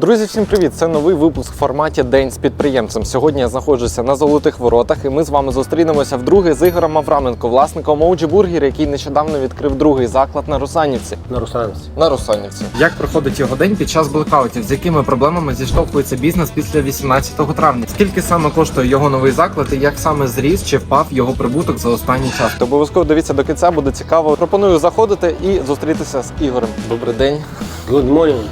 Друзі, всім привіт! Це новий випуск в форматі День з підприємцем. Сьогодні я знаходжуся на золотих воротах, і ми з вами зустрінемося вдруге з Ігорем Авраменко, власником Моуджі Бургер, який нещодавно відкрив другий заклад на Русанівці. На Русановці. На Русанівці. Як проходить його день під час блекаутів? З якими проблемами зіштовхується бізнес після 18 травня? Скільки саме коштує його новий заклад і як саме зріс чи впав його прибуток за останній час? То обов'язково дивіться до кінця, буде цікаво. Пропоную заходити і зустрітися з Ігорем. Добрий день. Good morning.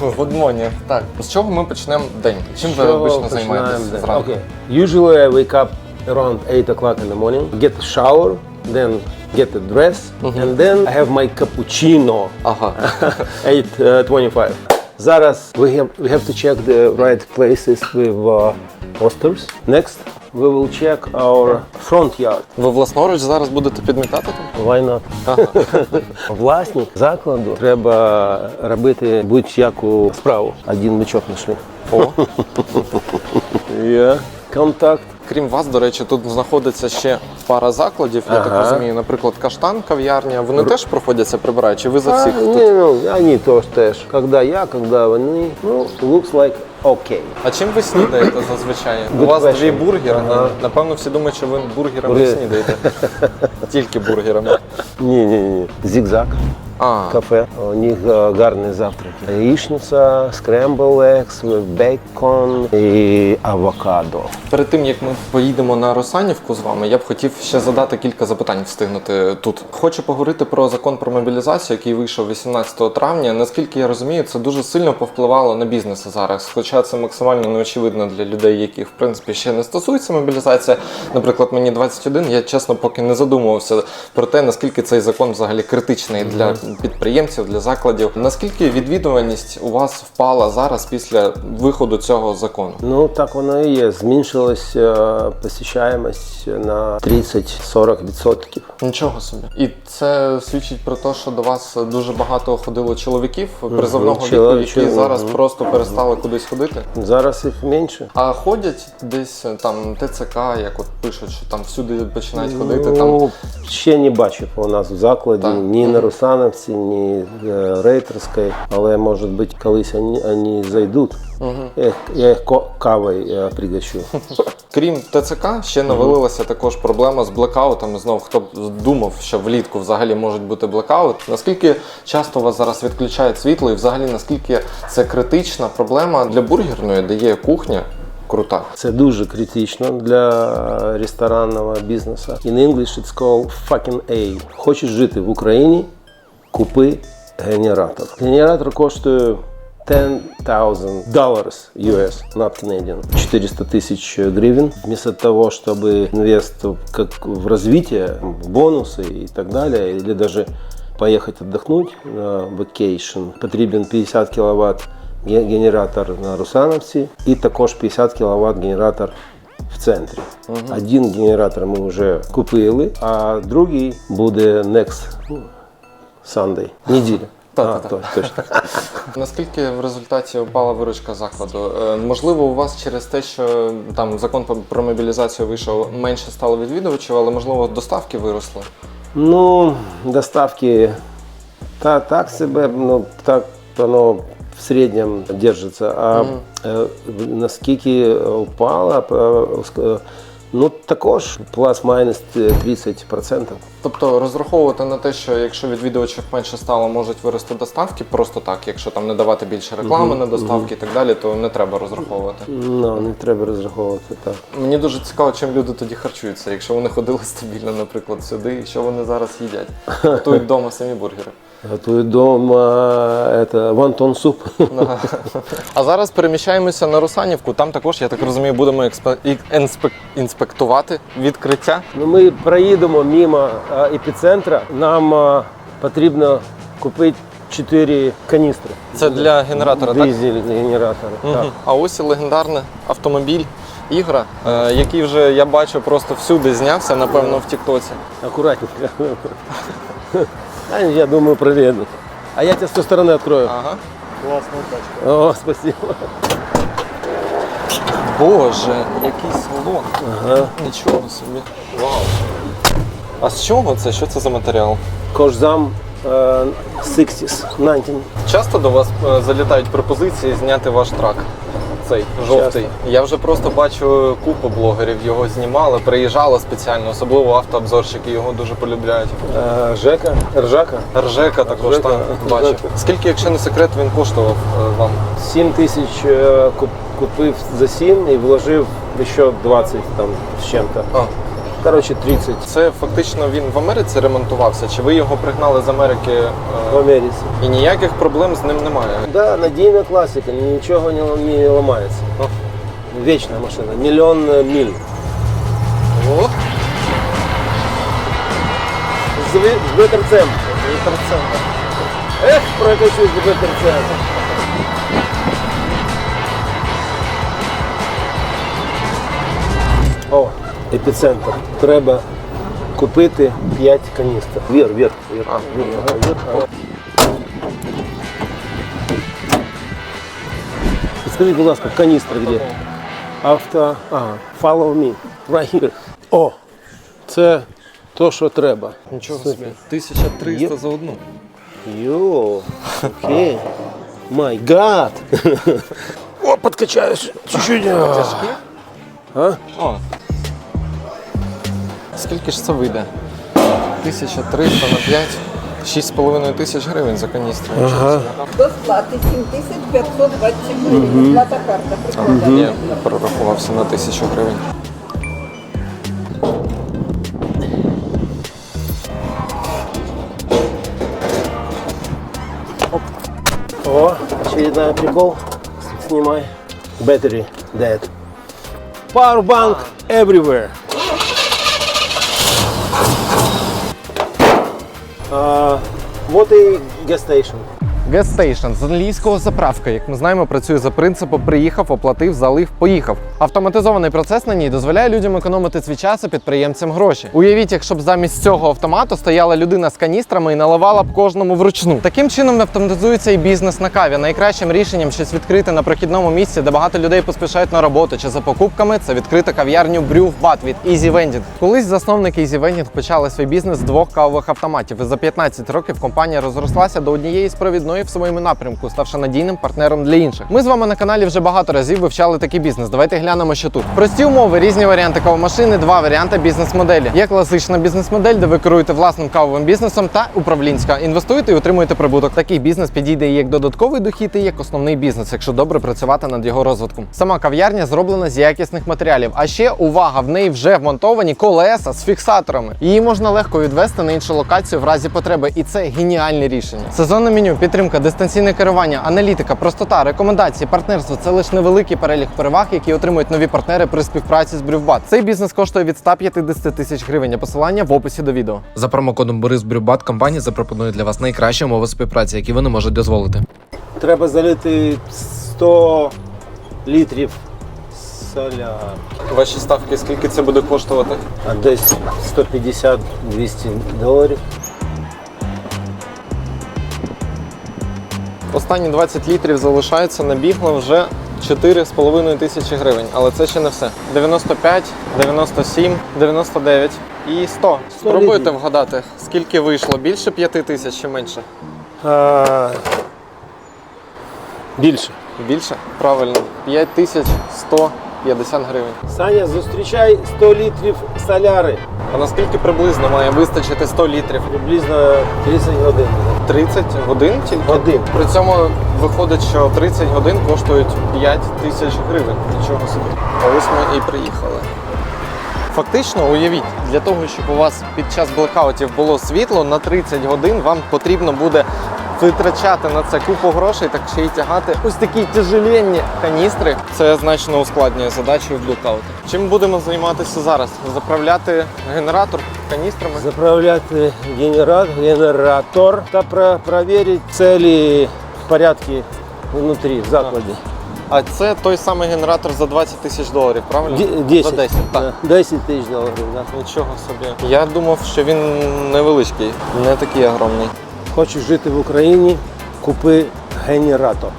Гудмоні. Так, з чого ми почнемо день? Чим ви Що обично починаємо займаєтесь день? зранку? Okay. Usually I wake up around 8 o'clock in the morning, get a shower, then get a dress, and then I have my cappuccino. Ага. 8.25. Зараз we have, we have to check the right places with uh, posters. Next, we will check our front yard. Ви власноруч зараз будете підмітати там? Why not? Ага. Власник закладу треба робити будь-яку справу. Один бичок знайшли. О. Контакт. Крім вас, до речі, тут знаходиться ще пара закладів. Я так Ага. розумію, наприклад, каштан, кав'ярня. Вони теж проходяться прибирають? Чи ви за всіх А, тут? не, ну, они тоже теж. Когда я, когда вони. Ну, looks like okay. А чим ви снідаєте зазвичай? У вас question. дві бургери. Ага. Напевно, всі думають, що ви бургерами Бургер. снідаєте. Тільки бургерами. Ні, ні, ні. Зігзаг. А, Кафе. У них е, гарні завтраки. Яєчниця, скрембл екс, бейкон і авокадо. Перед тим як ми поїдемо на Росанівку з вами, я б хотів ще задати кілька запитань, встигнути тут. Хочу поговорити про закон про мобілізацію, який вийшов 18 травня. Наскільки я розумію, це дуже сильно повпливало на бізнес зараз. Хоча це максимально неочевидно для людей, яких в принципі ще не стосується мобілізація. Наприклад, мені 21, я чесно поки не задумувався про те, наскільки цей закон взагалі критичний для підприємців, для закладів. Наскільки відвідуваність у вас впала зараз після виходу цього закону? Ну, так воно і є. Зменшилась е, посещаємость на 30-40%. Нічого собі. І це свідчить про те, що до вас дуже багато ходило чоловіків призовного віку, які зараз просто перестали кудись ходити. Зараз їх менше. А ходять десь е, там ТЦК, як от пишуть, що там всюди починають ходити. Там Ну, ще не бачив у нас в закладі Так. ні на Русановці, ні е, Рейтерській, але може бути колись вони, вони зайдуть. Я їх, я їх кавою пригощу. крім ТЦК, ще навалилася також проблема з блекаутами. Знов хто б думав, що влітку взагалі можуть бути блекаут. Наскільки часто у вас зараз відключають світло, і взагалі наскільки це критична проблема для бургерної, де є кухня крута. Це дуже критично для ресторанного бізнесу. In English it's called fucking A. Хочеш жити в Україні, купи генератор. Генератор коштує 10,000 dollars US, not Canadian. 400 тысяч гривен. Вместо того, чтобы инвест как в развитие, в бонусы и так далее, или даже поехать отдохнуть на vacation, потрібен 50 киловатт ге- генератор на Русановці і також 50 кВт генератор в центрі. Один генератор ми вже купили, а другий буде next Sunday, неділя. Та, а, та, та. то- точно. Наскільки в результаті впала виручка закладу? Е, Можливо, у вас через те, що там закон про мобілізацію вийшов, менше стало відвідувачів, але можливо доставки виросли. Ну, доставки та, так себе, ну так воно в середньому держиться. А е, наскільки впала, е, ск- ну також плюс-мінус 30%. Тобто розраховувати на те, що якщо відвідувачів менше стало, можуть вирости доставки просто так, якщо там не давати більше реклами на доставки і так далі, то не треба розраховувати. Ну, не треба розраховувати так. Мені дуже цікаво, чим люди тоді харчуються, якщо вони ходили стабільно, наприклад, сюди, і що вони зараз їдять. Готують вдома самі бургери. Готую дома это вантон суп. А зараз переміщаємося на Русанівку. Там також, я так розумію, будемо експе- і- інспек- інспектувати відкриття. Ну, ми проїдемо мимо е, епіцентра. Нам е, потрібно купити 4 каністри. Це для генератора, так? Дизель генератора. Так. Мгм. А ось і легендарний автомобіль Ігра, е, який вже я бачу просто всюди знявся, напевно, в Тіктоці. Аккуратненько. А, я думаю, проверено. А я тебя с той стороны открою. Ага. О, спасибо. Боже, який салон. Ага. Нічого собі. Вау. А з чого це? Що це за матеріал? Кожзам uh, 60s, 19. Часто до вас е, залітають пропозиції зняти ваш трак. Цей жовтий. Я вже просто бачу купу блогерів його знімали, приїжджали спеціально, особливо автообзорщики його дуже полюбляють. Е, Жека, Ржака, Ржека також Ржека, там бачив. Ржека. Скільки, якщо не секрет, він коштував е, вам? 7 тисяч е, куп- купив за 7 і вложив ще 20 там з чим-то. А, Коротше, 30 це фактично він в Америці ремонтувався, чи ви його пригнали з Америки е, в Америці. і ніяких проблем з ним немає? Да, надійна класика, нічого не, лам- не ламається. О. Вічна машина, мільйон е, миль. О, З, ви- з витерцем. Ех, прокачусь з витерцем. Епіцентр. Треба купити 5 каністр. Вір, вір, вір. А. вір, ага, вір. Скажіть, будь ласка, каністра де? Авто. Ага. Follow me. Right here. О, це то, що треба. Нічого собі. 1300 Єп. за одну. Йо, окей. Май гад. О, подкачаюсь. Чуть-чуть. А? О. Скільки ж це вийде? 1300 на 5. 6,5 тисяч гривень за каністру. Ага. До сплати 7527 гривень. Плата карта прикладена. Ні, прорахувався на тисячу гривень. О, очередной прикол. Снимай. Battery dead. Power bank everywhere. А, what a gas station. Gas Station з англійського заправка, як ми знаємо, працює за принципом приїхав, оплатив, залив, поїхав. Автоматизований процес на ній дозволяє людям економити свій час, а підприємцям гроші. Уявіть, якщо б замість цього автомату стояла людина з каністрами і наливала б кожному вручну. Таким чином автоматизується і бізнес на каві. Найкращим рішенням щось відкрити на прохідному місці, де багато людей поспішають на роботу чи за покупками, це відкрити кав'ярню в Bat від Easy Vending. Колись засновники Easy Vending почали свій бізнес з двох кавових автоматів. І за 15 років компанія розрослася до однієї з провідної в своєму напрямку, ставши надійним партнером для інших. Ми з вами на каналі вже багато разів вивчали такий бізнес. Давайте глянемо, що тут. Прості умови, різні варіанти кавомашини, два варіанти бізнес-моделі. Є класична бізнес-модель, де ви керуєте власним кавовим бізнесом та управлінська. Інвестуєте і отримуєте прибуток. Такий бізнес підійде як додатковий дохід, і як основний бізнес, якщо добре працювати над його розвитком. Сама кав'ярня зроблена з якісних матеріалів. А ще увага, в неї вже вмонтовані колеса з фіксаторами. Її можна легко відвести на іншу локацію в разі потреби, і це геніальне рішення. Сезонне меню, підтримка, дистанційне керування, аналітика, простота, рекомендації, партнерство це лише невеликий перелік переваг, які отримують нові партнери при співпраці з Брювбат. Цей бізнес коштує від 150 тисяч гривень. Посилання в описі до відео. За промокодом Борис Брюбат компанія запропонує для вас найкращі умови співпраці, які ви не можете дозволити. Треба залити 100 літрів соляр. Ваші ставки, скільки це буде коштувати? А десь 150-200 доларів. Останні 20 літрів залишається, набігло вже 4,5 тисячі гривень. Але це ще не все. 95, 97, 99 і 100. Спробуйте вгадати, скільки вийшло? Більше 5 тисяч чи менше? А, більше. Більше? Правильно. 5150 гривень. Саня, зустрічай 100 літрів соляри. А наскільки приблизно має вистачити 100 літрів? Приблизно 30 годин. 30 годин тільки? Годин. При цьому виходить, що 30 годин коштують 5 тисяч гривень. Нічого собі. А ось ми і приїхали. Фактично, уявіть, для того, щоб у вас під час блекаутів було світло на 30 годин, вам потрібно буде витрачати на це купу грошей, так ще й тягати ось такі тяжеленні каністри. Це значно ускладнює задачу в блекаутах. Чим будемо займатися зараз? Заправляти генератор каністрами? Заправляти генератор, генератор та про- перевірити цілі порядки внутрі, закладі. А це той самий генератор за 20 тисяч доларів, правильно? 10. За 10, так. 10 тисяч доларів. Да. Нічого собі. Я думав, що він невеличкий, не такий огромний. Хочеш жити в Україні, купи генератор.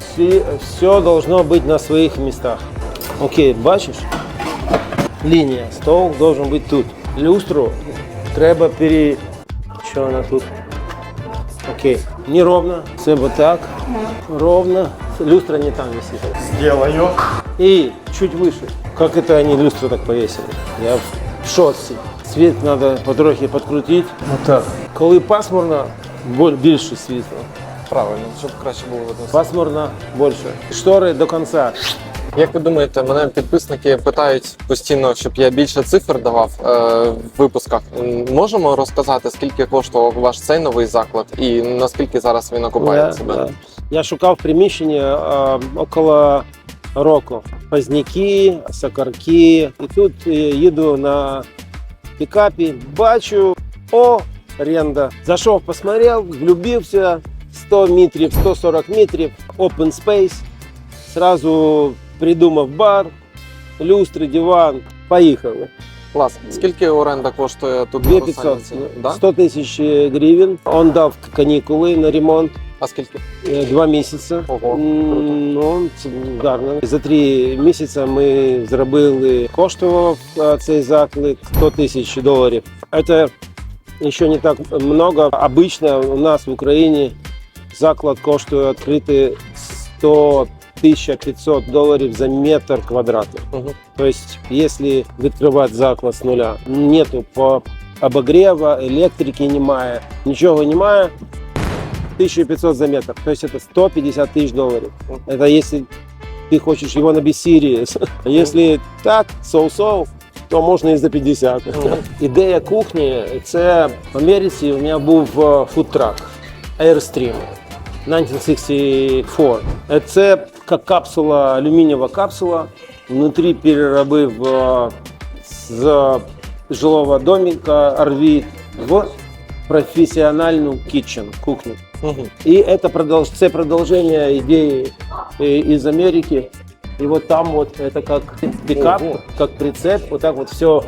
Всі, все должно бути на своїх містах. Окей, бачиш? Лінія, стол должен бути тут. Люстру треба пере... Что она тут? Окей. Неровно. Все вот так. Ровно. Люстра не там висит. Сделаю. И чуть выше. Как это они люстру так повесили? Я в шоці. Світ треба потрохи підкрутити. Отак. Коли пасмурно, більше світла. Правильно, щоб краще було видно. Пасмурно більше. Штори до кінця. Як ви думаєте, мене підписники питають постійно, щоб я більше цифр давав е, в випусках. Можемо розказати, скільки коштував ваш цей новий заклад і наскільки зараз він окупає Я, себе? да. Я шукав приміщення а, около року. Пазняки, сакарки. І тут е, їду на пікапі, бачу, о, оренда. Зайшов, посмотрел, влюбився. 100 метрів, 140 метрів, open space. Сразу придумав бар, люстри, диван. Поїхали. Клас. Скільки оренда коштує тут? на 2500, Росаніці? Да? 100 тисяч гривень. Он дав канікули на ремонт. А скільки? Е, Два місяці. Ого, М, круто. Ну, це гарно. За три місяці ми зробили, коштував е, цей заклик 100 тисяч доларів. Це ще не так много. Обично у нас в Україні заклад коштує відкрити 100 1500 доларів за метр квадратний. Угу. То есть, если відкривати заклад з нуля, нету по обогрева, електрики немає, нічого немає, 1500 за метр. То есть это 150 тысяч долларов. Это если ты хочешь его на бессирии. Если так, соу-соу, то можна і за 50. Ідея кухні це в Америці у мене був е, фудтрак Airstream 1964. Е, Це як капсула, алюмінієва капсула. Внутрі переробив е, з жилого домика RV в професіональну kitchen, кухню. Угу. И это, продолж... це продолжение идеи из Америки. И вот там вот это как пикап, Ого. как прицеп, вот так вот все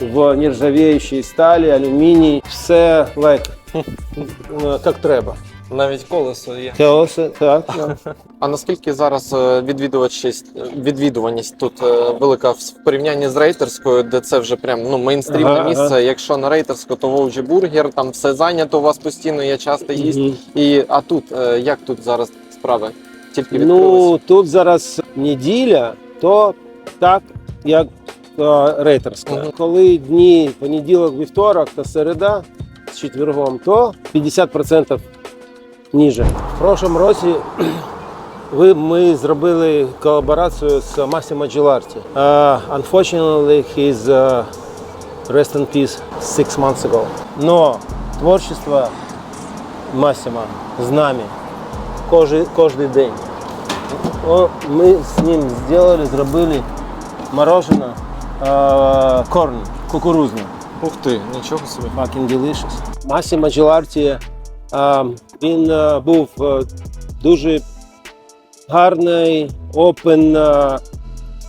в нержавеющей стали, алюминий, все like, э, как треба. Навіть колесо є. Колеса, так. да. А наскільки зараз е, відвідувачість, відвідуваність тут е, велика в порівнянні з рейтерською, де це вже прям ну мейнстрімне Ага, ага. місце. Якщо на рейтерську, то Вовджі бургер, там все зайнято у вас постійно, є часто їсть. Мгм. І а тут е, як тут зараз справи? Тільки? Ну, тут зараз неділя, то так, як е, рейтерська. Мгм. Коли дні понеділок, вівторок та середа з четвергом, то 50% ніже. В прошлому році ви, ми зробили колаборацію з Massimo Gilardi. Uh, unfortunately, he's uh, rest in peace six months ago. Но творчество Массимо з нами кожен, кожен день. О, ми з ним зробили, зробили мороженое е, корн, кукурузне. Ух ти, нічого собі. Fucking delicious. Масімо Джеларті, е, він е, був е, дуже гарний, open, е,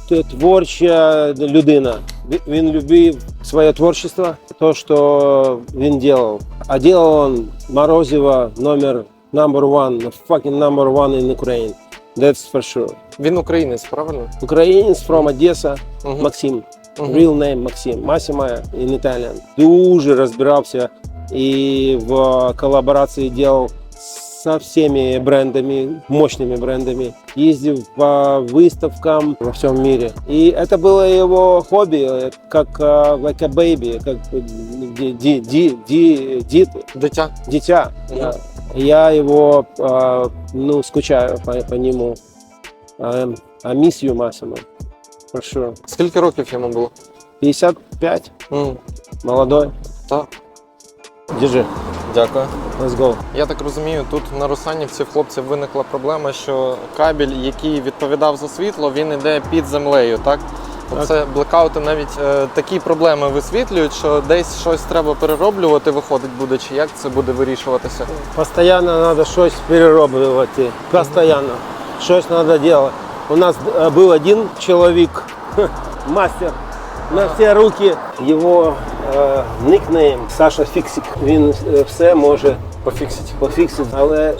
т- творча людина. Ві- Він любив своє творчество, то, що він робив. А робив він морозиво номер number one, fucking number one in Ukraine. That's for sure. Він українець, правильно? Українець from Одеса, Мгм. Максим. Мгм. Real name Максим. Масіма in Italian. Дуже розбирався і в колаборації делал со всеми брендами, мощными брендами. Ездил по выставкам во всем мире. И это было его хобби, э, как э, like a baby, как э, ди- ди- ди- ди- дит- Дитя. дитя. Мгм. Я, Я его, э, ну, скучаю по, по нему. Um, I miss you, Massimo. For sure. Скільки років йому було? 55, М, молодой. Так, Держи, дякую. let's go. Я так розумію, тут на Русанівці в хлопців виникла проблема, що кабель, який відповідав за світло, він іде під землею. Так, це блекаути навіть е, такі проблеми висвітлюють, що десь щось треба перероблювати, виходить буде, чи як це буде вирішуватися. Постоянно надо щось перероблювати. Постоянно. Щось надо делать. У нас е, був один чоловік, мастер на всі руки. Його е, никнейм Саша Фіксик. Він е, все може Пофіксить. пофіксити. Але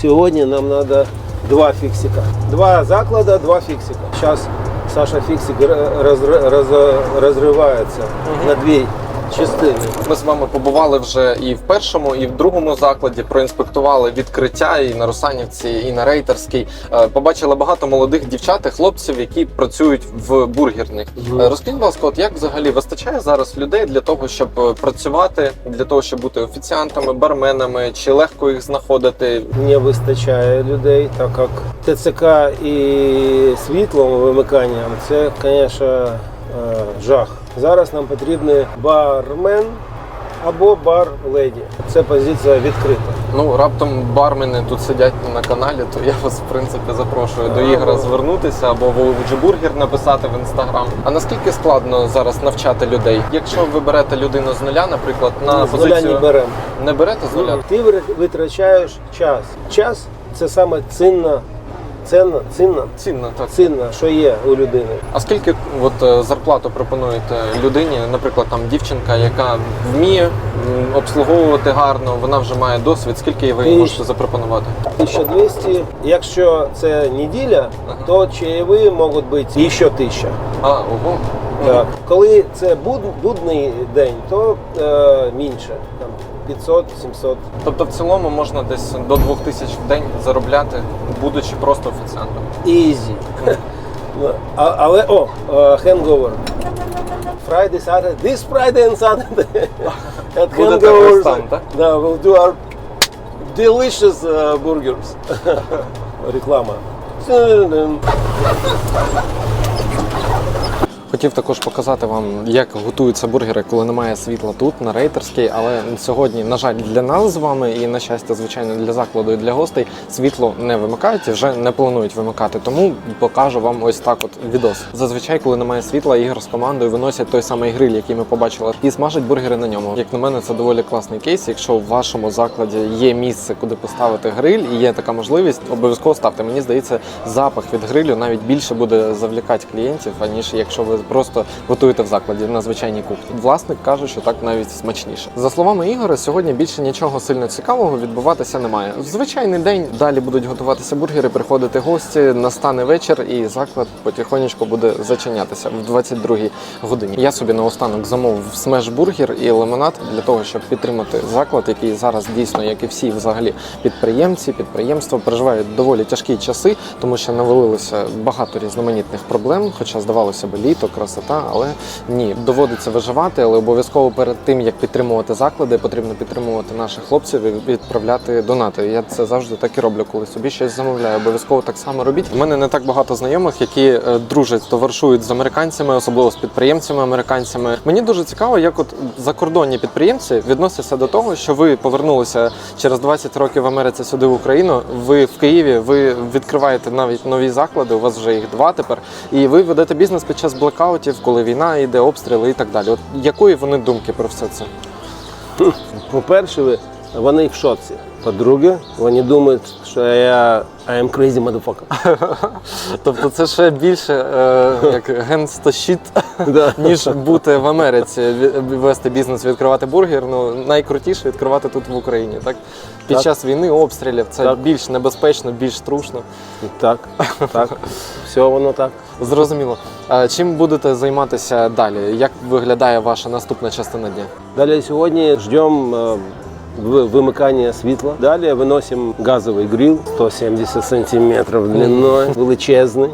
сьогодні нам треба два фіксика. Два заклади, два фіксика. Зараз Саша Фіксик раз, раз, разрывается угу. на дві частини. Ми з вами побували вже і в першому, і в другому закладі. Проінспектували відкриття і на Русанівці, і на Рейтерській. Е, Побачили багато молодих дівчат і хлопців, які працюють в бургерних. Е, Розкажіть, будь ласка, от як взагалі вистачає зараз людей для того, щоб е, працювати, для того, щоб бути офіціантами, барменами, чи легко їх знаходити? Не вистачає людей, так як ТЦК і світлом вимиканням це, звісно, жах. Зараз нам потрібен бармен або бар-леді. Це позиція відкрита. Ну раптом бармени тут сидять на каналі, то я вас в принципі запрошую до ігра звернутися або в Бургер написати в інстаграм. А наскільки складно зараз навчати людей? Якщо ви берете людину з нуля, наприклад, на З нуля позицію не беремо. не берете з нуля? Ти витрачаєш час. Час це саме цінна, цінна, цінна, Цінно так. цінна, що є у людини. А скільки от е, зарплату пропонуєте людині, наприклад, там дівчинка, яка вміє м, обслуговувати гарно, вона вже має досвід. Скільки ви їй Тисяч. можете запропонувати? 1200. Якщо це неділя, то чаєві можуть бути ще 1000. А, ого. Так. Коли це буд, будний день, то е, менше. Там 500-700. Тобто в цілому можна десь до 2000 в день заробляти, будучи просто офіціантом. Easy. Ну, а, але о, е, hangover. Friday, Saturday, this Friday and Saturday. At Будете так? Да, we'll do our delicious uh, burgers. Реклама. Хотів також показати вам, як готуються бургери, коли немає світла тут, на рейтерській. Але сьогодні, на жаль, для нас з вами і на щастя, звичайно, для закладу і для гостей світло не вимикають і вже не планують вимикати. Тому покажу вам ось так от відос. Зазвичай, коли немає світла, ігор з командою виносять той самий гриль, який ми побачили, і смажать бургери на ньому. Як на мене, це доволі класний кейс. Якщо в вашому закладі є місце, куди поставити гриль, і є така можливість, обов'язково ставте. Мені здається, запах від грилю навіть більше буде завлікати клієнтів, аніж якщо ви просто готуєте в закладі на звичайній кухні. Власник каже, що так навіть смачніше. За словами Ігоря, сьогодні більше нічого сильно цікавого відбуватися немає. В звичайний день далі будуть готуватися бургери, приходити гості, настане вечір, і заклад потихонечку буде зачинятися в 22-й годині. Я собі наостанок замовив смеш-бургер і лимонад для того, щоб підтримати заклад, який зараз дійсно, як і всі взагалі підприємці, підприємства переживають доволі тяжкі часи, тому що навалилося багато різноманітних проблем. Хоча здавалося б, літо, красота, але ні, доводиться виживати. Але обов'язково перед тим як підтримувати заклади, потрібно підтримувати наших хлопців і відправляти донати. Я це завжди так і роблю, коли собі щось замовляю. Обов'язково так само робіть. У мене не так багато знайомих, які е, дружать, товаришують з американцями, особливо з підприємцями американцями. Мені дуже цікаво, як от закордонні підприємці відносяться до того, що ви повернулися через 20 років в Америці сюди в Україну. Ви в Києві, ви відкриваєте навіть нові заклади. У вас вже їх два тепер, і ви ведете бізнес під час блекаутів, коли війна йде, обстріли і так далі. От якої вони думки про все це? По-перше, вони в шоці. По-друге, вони думають, що я I am crazy motherfucker. Тобто це ще більше е, як генстащит, Да. ніж бути в Америці, ві- вести бізнес, відкривати бургер. Ну найкрутіше відкривати тут в Україні. Так під Так. час війни обстрілів це Так. більш небезпечно, більш трушно. Так, так. Все воно так. Зрозуміло. А чим будете займатися далі? Як виглядає ваша наступна частина дня? Далі сьогодні ждемо в- вимикання світла. Далі виносимо газовий грил 170 сантиметрів длиною, величезний.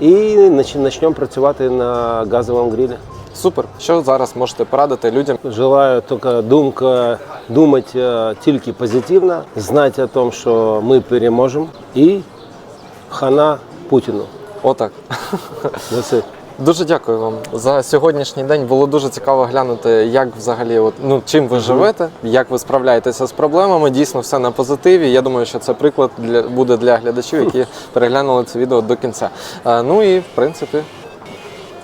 І почнемо працювати на газовому грилі. Супер. Що зараз можете порадити людям? Желаю тільки думка, думати е, тільки позитивно, знати о том, що ми переможемо. І хана Путіну. Отак. That's it. Дуже дякую вам за сьогоднішній день. Було дуже цікаво глянути, як взагалі, от, ну чим ви живете, як ви справляєтеся з проблемами. Дійсно, все на позитиві. Я думаю, що це приклад для буде для глядачів, які переглянули це відео до кінця. А, ну і в принципі,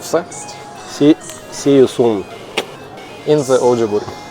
все. See, see you soon. In the Burger.